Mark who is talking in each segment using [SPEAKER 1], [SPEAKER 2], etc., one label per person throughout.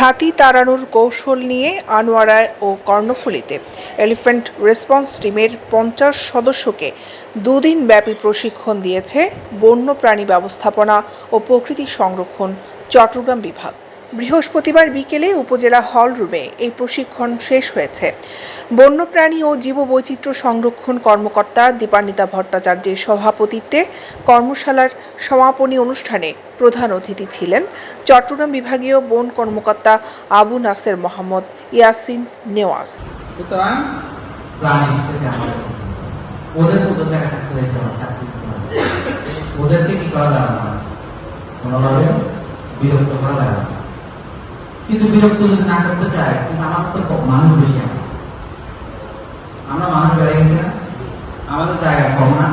[SPEAKER 1] হাতি তাড়ানোর কৌশল নিয়ে আনোয়ারা ও কর্ণফুলীতে এলিফ্যান্ট রেসপন্স টিমের পঞ্চাশ সদস্যকে দুদিন ব্যাপী প্রশিক্ষণ দিয়েছে বন্যপ্রাণী ব্যবস্থাপনা ও প্রকৃতি সংরক্ষণ চট্টগ্রাম বিভাগ। বৃহস্পতিবার বিকেলে উপজেলা হল রুমে এই প্রশিক্ষণ শেষ হয়েছে। বন্যপ্রাণী ও জীববৈচিত্র্য সংরক্ষণ কর্মকর্তা দীপান্বিতা ভট্টাচার্যের সভাপতিত্বে কর্মশালার সমাপনী অনুষ্ঠানে প্রধান অতিথি ছিলেন চট্টগ্রাম বিভাগীয় বন কর্মকর্তা আবু নাসের মোহাম্মদ ইয়াসিন নেওয়াজ।
[SPEAKER 2] ওদেরকে কি করা যাবে না? কোনোভাবে বিরক্ত করা যাবে না। কিন্তু বিরক্ত যদি না করতে চায়, কিন্তু আমার তো মানুষ বেশি। আমরা মানুষ বেড়ে গেছি না? আমাদের জায়গা কম না?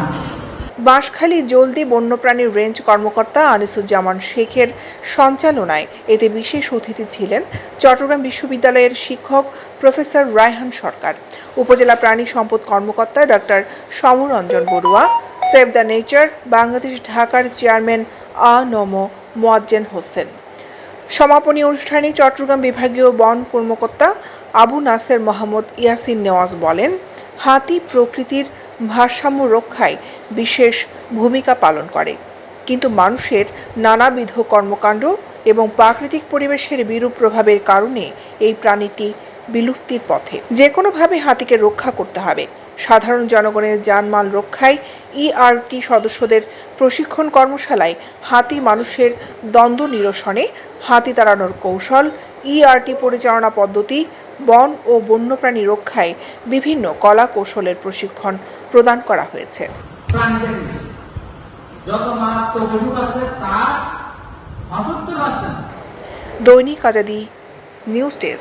[SPEAKER 1] বাঁশখালী জলদি বন্যপ্রাণীর রেঞ্জ কর্মকর্তা আনিসুজ্জামান শেখের সঞ্চালনায় এতে বিশেষ অতিথি ছিলেন চট্টগ্রাম বিশ্ববিদ্যালয়ের শিক্ষক প্রফেসর রায়হান সরকার, উপজেলা প্রাণী সম্পদ কর্মকর্তা doctor Samaranjan Barua, save the nature, Bangladesh ঢাকার চেয়ারম্যান আ নম মোয়াজ্জেন হোসেন। সমাপনী অনুষ্ঠানে চট্টগ্রাম বিভাগীয় বন কর্মকর্তা আবু নাসের মোহাম্মদ ইয়াসিন নেওয়াজ বলেন, হাতি প্রকৃতির ভারসাম্য রক্ষায় বিশেষ ভূমিকা পালন করে। কিন্তু মানুষের নানাবিধ কর্মকাণ্ড এবং প্রাকৃতিক পরিবেশের বিরূপ প্রভাবের কারণে এই প্রাণীটি বিলুপ্তির পথে। যে কোনোভাবে হাতিকে রক্ষা করতে হবে। সাধারণ জনগণের জানমাল রক্ষায় ইআরটি সদস্যদের প্রশিক্ষণ কর্মশালায় হাতি মানুষের দ্বন্দ্ব নিরসনে হাতি তাড়ানোর কৌশল ইআরটি পরিচালনা পদ্ধতি, বন ও বন্যপ্রাণী রক্ষায় বিভিন্ন কলা কৌশলের প্রশিক্ষণ প্রদান করা হয়েছে। দৈনিক আজাদি নিউজ ডেস্ক।